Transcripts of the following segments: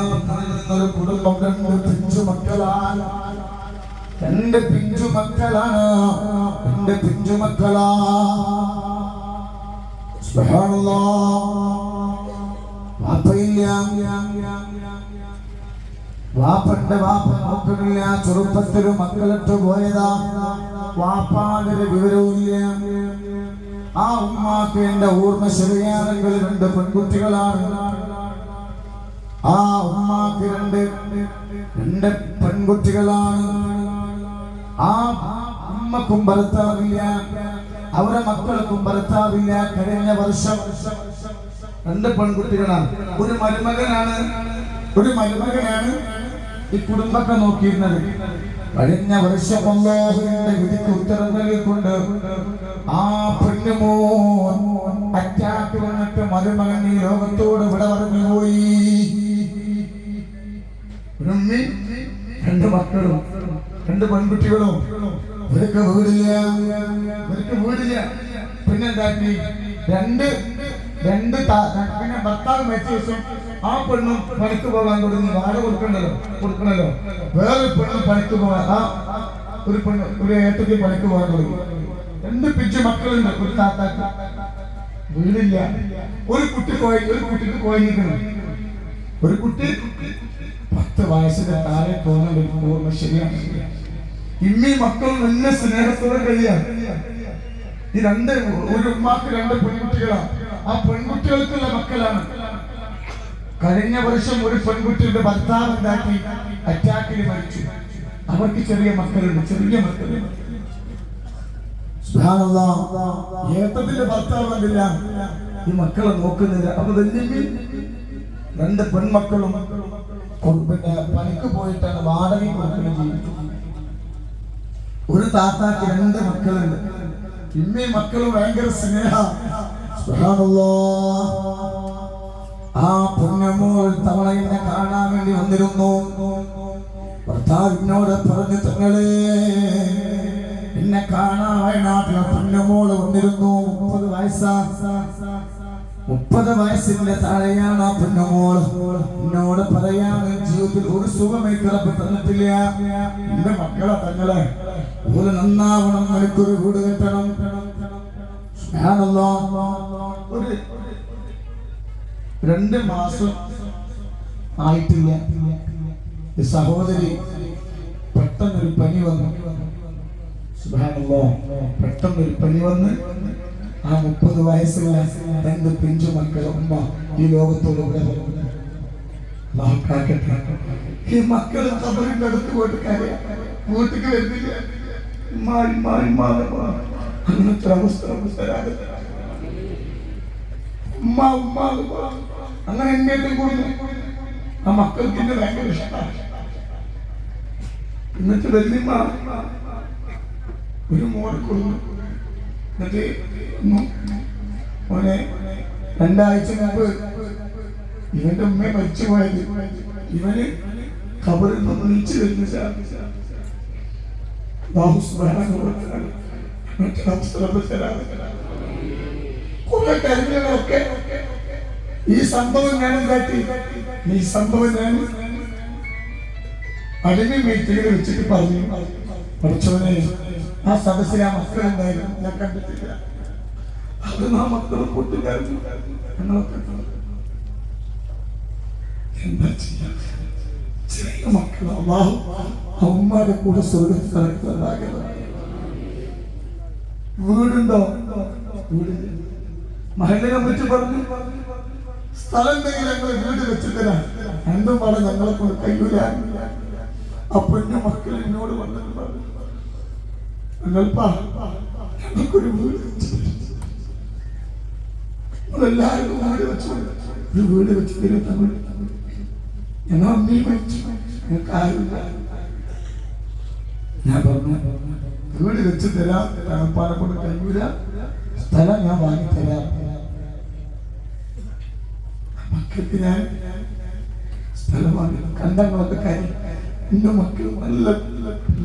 ഒരു കുടുംബം രണ്ട് പിഞ്ചു മക്കളാണ്. രണ്ട് പിഞ്ചു മക്കളാണ്. രണ്ട് പിഞ്ചു മക്കളാ. വാപ്പയില്ല. വാപ്പന്റെ വാപ്പ നോക്കുന്നില്ല ചെറുപ്പത്തിലും മക്കളിട്ട് പോയതാ. വാപ്പാതൊരു വിവരവുമില്ല. ആ ഉമ്മാക്ക് എന്റെ ഓർമ്മ ശരിയാണെങ്കിൽ രണ്ട് പെൺകുട്ടികളാണ്. ആ ഉമ്മാക്ക് രണ്ട് രണ്ട് പെൺകുട്ടികളാണ്. ആ ഉമ്മക്കും ഭർത്താവില്ല അവരുടെ മക്കൾക്കും ഭർത്താവില്ല. കഴിഞ്ഞ വർഷം രണ്ട് പെൺകുട്ടികളാണ്. ഒരു മരുമകനാണ് ഒരു മരുമകനാണ് ഈ കുടുംബത്തെ നോക്കിയിരുന്നത്. കഴിഞ്ഞ വർഷം അല്ലാഹുവിന്റെ വിധിക്ക് ഉത്തരം നൽകിക്കൊണ്ട് ആ പെണ്ണുമോൻ അറ്റാക്ക് വന്നിട്ട് മരുമകൻ ഈ ലോകത്തോട് ഇവിടെ പോയി ഒരു രണ്ട് മക്കളും രണ്ട് പെൺകുട്ടികളും. ഇവർക്ക് വീടില്ല ഇവർക്ക് വീടില്ല. പിന്നെന്താക്കി രണ്ട് രണ്ട് പിന്നെ ഭർത്താവ് മരിച്ച ആ പെണ്ണും പണിക്ക് പോകാൻ തുടങ്ങി വാടക കൊടുക്കണ്ടല്ലോ കൊടുക്കണല്ലോ. വേറൊരു പെണ്ണ് പണിക്ക് പോകാൻ ആ ഒരു പെണ്ണ് ഒരു ഏട്ടത്തി പണിക്ക് പോകാൻ തുടങ്ങി രണ്ട് പിഞ്ചു മക്കളുണ്ട് ഒരു താത്താക്ക്. വീടില്ല. ഒരു കുട്ടി കോയി ഒരു കുട്ടിക്ക് കോയിക്കണം ഒരു കുട്ടി പത്ത് വയസ്സിന്റെ താഴെ പോകുന്ന ഒരു ഓർമ്മ ശരിയാണ്. ഇമ്മി മക്കൾ നല്ല സ്നേഹത്തോടെ കഴിയാം ഈ രണ്ട് ഒരു ഉമ്മാക്ക് രണ്ട് പെൺകുട്ടികളാണ് ആ പെൺകുട്ടികൾക്കുള്ള മക്കളാണ്. കഴിഞ്ഞ വർഷം ഒരു പെൺകുട്ടിയുടെ ഭർത്താവ് ഉണ്ടാക്കി അറ്റാക്കിൽ മരിച്ചു. അവർക്ക് ചെറിയ മക്കളുണ്ട് ചെറിയ മക്കളുണ്ട്. ഭർത്താവ് കണ്ടില്ല ഈ മക്കളെ നോക്കുന്നില്ല. അപ്പൊ രണ്ട് പെൺമക്കളും പിന്നെ പണിക്ക് പോയിട്ടാണ് വാടകയും കൊടുക്കുകയും ജീവിതം ഒരു താത്താക്ക് രണ്ട് മക്കളുണ്ട്. ഇമ്മി മക്കളും ഭയങ്കര സ്നേഹ. ആ പുണ്യമോൾ തവണ എന്നെ കാണാൻ വേണ്ടി വന്നിരുന്നു. ഭർത്താവിനോട് പറഞ്ഞു തങ്ങളെ എന്നെ കാണാൻ വയനാട്ടിലെ പുണ്യമോൾ വന്നിരുന്നു മുപ്പത് വയസ്സാ. മുപ്പത് വയസ്സിന്റെ താഴെയാണ് ആ പെണ്ണുമോൾ എന്നോട് പറയാണ് ജീവിതത്തിൽ ഒരു സുഖമേ കിടപ്പ് തന്നിട്ടില്ല എന്റെ മക്കളെ തങ്ങളെ ഒരു നന്നാവണം എനിക്കൊരു വീട് കെട്ടണം. ഞാനല്ലോ ഒരു രണ്ട് മാസം ആയിട്ടില്ല. സഹോദരി പെട്ടെന്നൊരു പനി വന്നു. സുബ്ഹാനല്ലാ. പെട്ടെന്നൊരു പനി വന്ന് ആ മുപ്പത് വയസ്സുള്ള രണ്ട് പിഞ്ചു മക്കളെ ഉമ്മ ഈ ലോകത്തോട് ഇവിടെ ഈ മക്കൾ കബറിന്റെ അടുത്ത് പോയിട്ട് കാര്യം. വീട്ടിക്ക് വരുന്നില്ല. മാറി മാറി മാറി അങ്ങനത്തെ അവസ്ഥ തരാതെ ഉമ്മ ഉമ്മ. അങ്ങനെ എന്നെ കൂടുന്നു ആ മക്കൾക്ക് എന്നെ ഭയങ്കര ഇഷ്ടമാണ് എന്നിട്ട് വലിയ ഒരു മോനെ കൊടുത്തു എന്നിട്ട് മോനെ രണ്ടാഴ്ച മുമ്പ് ഇവന്റെ ഉമ്മ മരിച്ചു പോയത്. ഇവന് ഖബറിൽ നിന്ന് നീച്ചു വരുന്നില്ല. കുറെ ഈ സംഭവം ഞാൻ കാട്ടി. ഈ സംഭവം ഞാൻ അടിമ മീറ്റിംഗിൽ വെച്ചിട്ട് പറഞ്ഞു. പഠിച്ചവനെ ആ സദസ്സിലെ ആ എന്തായാലും ഞാൻ കണ്ടിട്ടില്ല. അത് ആ മക്കളെ. കൂട്ടുകാരും മക്കൾ അള്ളാഹു കൂടെ സ്വർഗത്തിൽ വീടുണ്ടോ? വീടില്ല. മഹല്ല കമ്മിറ്റി പറഞ്ഞു. സ്ഥലം ഞങ്ങൾ വീട് വെച്ചു തരാം എന്തും പറഞ്ഞു ഞങ്ങളെ കൊണ്ട് കഴിയൂല. ആ പെണ്ണു മക്കൾ എന്നോട് വന്നിട്ട് പറഞ്ഞു. ഞങ്ങൾപ്പാ ഞങ്ങൾക്കൊരു വീട് ഒരു വെച്ച് ഞാൻ പറഞ്ഞു തരാം. തകപ്പാനെ കഴിയൂല. സ്ഥലം ഞാൻ വാങ്ങി തരാം. മക്കൾക്ക് ഞാൻ സ്ഥലം വാങ്ങി കണ്ടങ്ങളൊക്കെ കാര്യം എന്റെ മക്കൾ നല്ല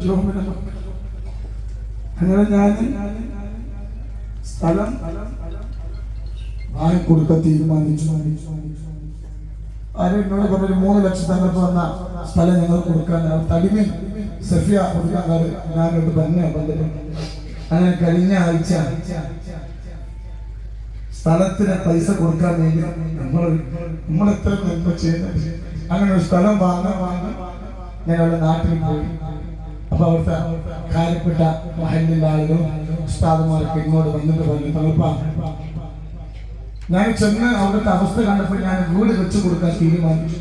ജോമന മക്കൾ. അങ്ങനെ ഞാൻ സ്ഥലം വാങ്ങിക്കൊടുക്കാൻ തീരുമാനിച്ചു. ആരും എന്നോട് പറഞ്ഞൊരു മൂന്ന് ലക്ഷം തന്നെ വന്ന സ്ഥലം ഞങ്ങൾ കൊടുക്കാൻ തടിമി സഫിയ കൊടുക്കാൻ ഞാനോട് തന്നെ ബന്ധപ്പെട്ടു അങ്ങനെ കഴിഞ്ഞ ആഴ്ച സ്ഥലത്തിന് പൈസ കൊടുക്കാൻ വേണ്ടി നമ്മൾ നമ്മൾ എത്ര നന്മ അങ്ങനെ ഒരു സ്ഥലം വാങ്ങാൻ വാങ്ങാൻ ഞങ്ങളുടെ നാട്ടിൽ പോയി. അപ്പൊ അവിടുത്തെ കാര്യപ്പെട്ട മഹലിന്റെ ആളുകളും ഉസ്താദുമാരൊക്കെ ഇങ്ങോട്ട് വന്നിട്ട് പറഞ്ഞു തണുപ്പാ. ഞാൻ ചെന്ന് അവിടുത്തെ അവസ്ഥ കണ്ടപ്പോൾ ഞാൻ വീട് വെച്ചു കൊടുക്കാൻ തീരുമാനിച്ചു.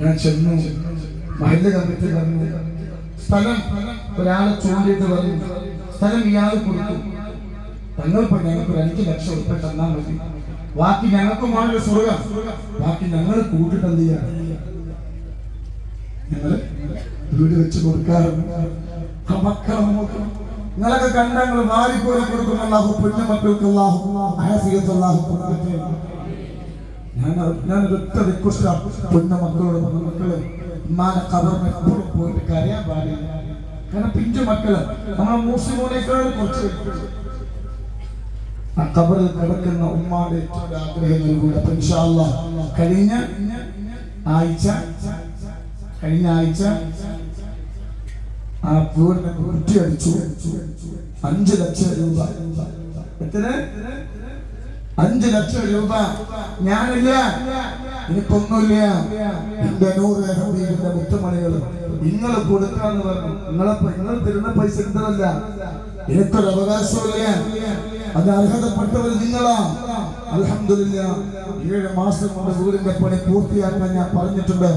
ഞാൻ ചെന്നു മഹൽ കണ്ടിട്ട് പറഞ്ഞു സ്ഥലം ഒരാളെ ചൂണ്ടിയിട്ട് പറഞ്ഞു സ്ഥലം ഇയാൾ കൊടുത്തു. തങ്ങൾക്ക് ഞങ്ങൾക്ക് ഒരു അഞ്ച് ലക്ഷം ഉറപ്പ് തന്നാൽ മതി. ബാക്കി ഞങ്ങൾക്കുമാണല്ലോ സ്വർഗം ബാക്കി ഞങ്ങൾ കൂട്ടിട്ട് എന്ത് ചെയ്യാം ഞങ്ങൾ വീട് വെച്ച് കൊടുക്കാറുണ്ട്. ആ മക്കളെ നിങ്ങളൊക്കെ കണ്ട നിങ്ങൾ കൊടുക്കുന്ന അള്ളാഹു മക്കൾക്ക് അള്ളാഹു അള്ളാഹു ഞാൻ ഞാൻ മക്കളോട് മക്കൾ ഉമ്മാനെ എപ്പോഴും പോയിട്ട് കരയാൻ പാടില്ല. കാരണം പിഞ്ചു മക്കൾ. നമ്മളെ മൂസിമോനേക്കാൾ കുറച്ച് ആ കബറിൽ കിടക്കുന്ന ഉമ്മാടെ ആഗ്രഹങ്ങൾ കൂടെ കഴിഞ്ഞ ആഴ്ച കഴിഞ്ഞ ആഴ്ച ആ വീടിനെ കുറ്റി അടിച്ചു. ലക്ഷം രൂപ. എത്ര? അഞ്ചു ലക്ഷം രൂപ. ഞാനില്ല. എനിക്കൊന്നുമില്ല എന്റെ നൂറ് ഹബീബിന്റെ മുത്തുമണികൾ നിങ്ങൾ കൊടുക്കാന്ന് പറഞ്ഞു. നിങ്ങളെ നിങ്ങൾ തരുന്ന പൈസ എന്തല്ല എനിക്കൊരു അവകാശമില്ല അത് അർഹതപ്പെട്ടവർ നിങ്ങളാ അലഹമില്ല ഏഴ് മാസം കൊണ്ട് വീടിന്റെ പണി പൂർത്തിയാക്കാൻ ഞാൻ പറഞ്ഞിട്ടുണ്ട്.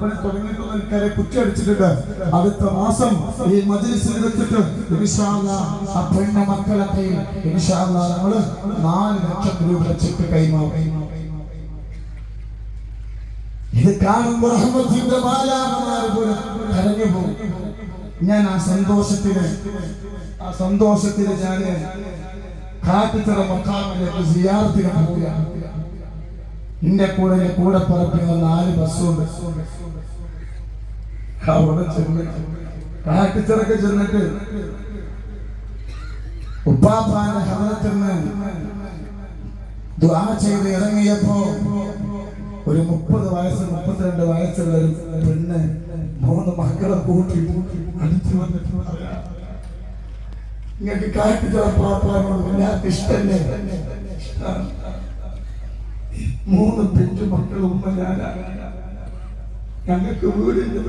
പണി തുടങ്ങിയിട്ടുള്ള എനിക്കറിയാം കുറ്റടിച്ചിട്ടുണ്ട് അടുത്ത മാസം ഈ മജ്ലിസിൽ വെച്ചിട്ട് ആ പെണ്ണ മക്കളൊക്കെ നമ്മൾ നാല് ലക്ഷം രൂപ ചെക്ക് കൈമാറും. ഇത് കാണുമ്പോൾ ബാലാകമാർ പോലെ കരഞ്ഞു പോകും. ഞാൻ ആ സന്തോഷത്തിൽ ആ സന്തോഷത്തിൽ ഞാൻ കാട്ടിത്തറ മക്കാമിലേക്ക് സിയാറത്തിന് പോവുകയാണ് എന്റെ കൂടെ കൂടെ പറപ്പിക്കുന്ന നാല് ബസ്സുണ്ട്. അവിടെ ചെന്ന് കാട്ടുതറക്ക് ചെന്നിട്ട് ഉപ്പാപ്പാന്റെ നിന്ന് ദ്വാ ചെയ്ത് ഇറങ്ങിയപ്പോ ഒരു മുപ്പത് വയസ്സ് മുപ്പത്തിരണ്ട് വയസ്സുള്ള ഒരു പെണ്ണ് മൂന്ന് മക്കളെ കൂട്ടി അടിച്ചു നിങ്ങൾക്ക് കാട്ടിച്ച പാപ്പാനോട് എല്ലാവർക്കും ഇഷ്ടല്ലേ? മൂന്ന് പെഞ്ചു മക്കൾ ഞങ്ങൾക്ക് വീടിന്റെ.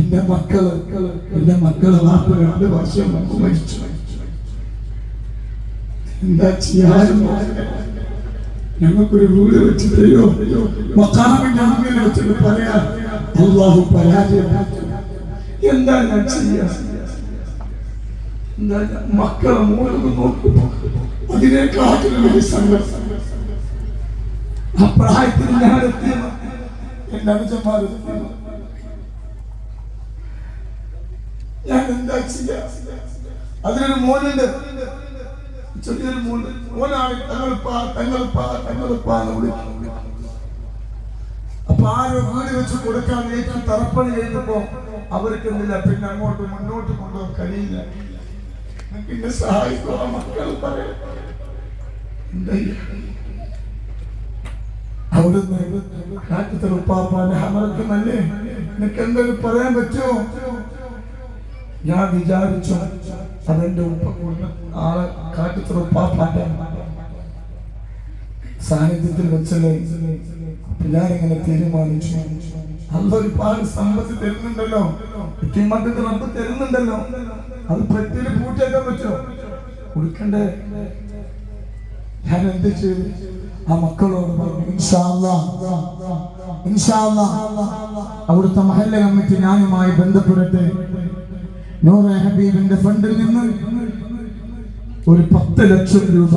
എന്റെ മക്കൾ. എന്റെ മക്കൾ നാൽപ്പത് രണ്ട് വർഷം മരിച്ചു. എന്താ ചെയ്യാനും ഞങ്ങൾക്കൊരു വീട് വെച്ച് തരുമോ? മക്കാമിന്റെ മുന്നിൽ വെച്ചിട്ട് പറയാ അള്ളാഹു പരാജയപ്പെട്ടു എന്താ ഞാൻ ചെയ്യാ? മക്കളെ മൂലം നോക്കുമ്പോ അതിനേക്കാട്ടിലും വലിയ സങ്കടം ആ ഞാൻ എത്തിയ എന്റെ അനുജന്മാർ ഞാൻ എന്താ ചെയ്യാ? അതിനൊരു മോനുണ്ട്. അപ്പൊ ആരോ വീട് വെച്ച് കൊടുക്കാൻ ഏറ്റവും തറപ്പണി ചെയ്തപ്പോ അവർക്ക് എന്തില്ല? പിന്നെ അങ്ങോട്ട് മുന്നോട്ട് കൊണ്ടുപോകാൻ കഴിയില്ല. പിന്നെ സഹായിക്കുക? അവിടുന്ന് കാറ്റത്തിൽ ഉപ്പാപ്പാന്റെ അമലത്തിനല്ലേ നല്ലേ? നിനക്ക് എന്തെങ്കിലും പറയാൻ പറ്റുമോ? ഞാൻ വിചാരിച്ചു അതെന്റെ ഉപ്പ കൊണ്ട് ആളെ കാറ്റത്തിൽ ഉപ്പാപ്പാന്റെ സാന്നിധ്യത്തിൽ വെച്ചല്ലേ അപ്പൊ ഞാനിങ്ങനെ തീരുമാനിച്ചു? അല്ല ഒരുപാട് സമ്പത്ത് തരുന്നുണ്ടല്ലോ. ഇത്തിമട്ടത്തിൽ നമുക്ക് തരുന്നുണ്ടല്ലോ. അത് പെട്ടിയിൽ പൂട്ടിയാക്കാൻ പറ്റുമോ? കൊടുക്കണ്ടേ? ഞാൻ എന്ത് ചെയ്തു? ആ മക്കളോട് പറഞ്ഞു അവിടുത്തെ മഹല്ല കമ്മിറ്റി ഞാനുമായി ബന്ധപ്പെടട്ടെ. നൂറ ഹബീബിന്റെ ഫണ്ടിൽ നിന്ന് ഒരു പത്ത് ലക്ഷം രൂപ.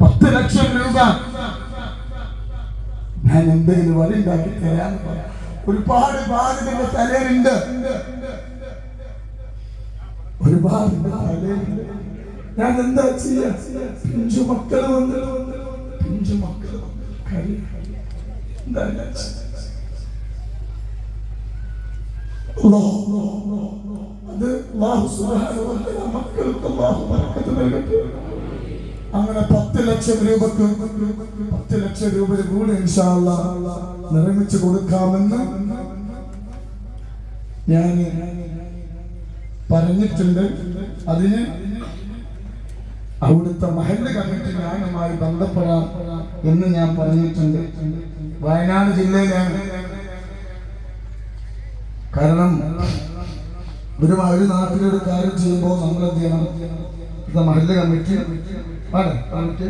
പത്ത് ലക്ഷം രൂപ. ഞാൻ എന്തെങ്കിലും വഴി ഉണ്ടാക്കി തരാന്ന് ഒരുപാട് ബാധിതന്റെ തലയിലുണ്ട്. ഒരുപാട് ഞാൻ എന്താ ചെയ്യാ? പിഞ്ചു മക്കൾ വന്ന് പിഞ്ചു മക്കൾ എന്താ അങ്ങനെ പത്ത് ലക്ഷം രൂപക്ക് പത്ത് ലക്ഷം രൂപ കൂടി നിർമ്മിച്ചു കൊടുക്കാമെന്ന് ഞാൻ പറഞ്ഞിട്ടുണ്ട്. അതിന് അവിടുത്തെ മഹല്ല് കമ്മിറ്റി ഞാനുമായി ബന്ധപ്പെടാം എന്ന് ഞാൻ പറഞ്ഞിട്ടുണ്ട്. വയനാട് ജില്ലയിലാണ് കാരണം ഒരു ഒരു നാട്ടിലൊരു കാര്യം ചെയ്യുമ്പോൾ നമ്മൾ എന്ത് ചെയ്യണം മഹല്ല കമ്മിറ്റി. കമ്മിറ്റി.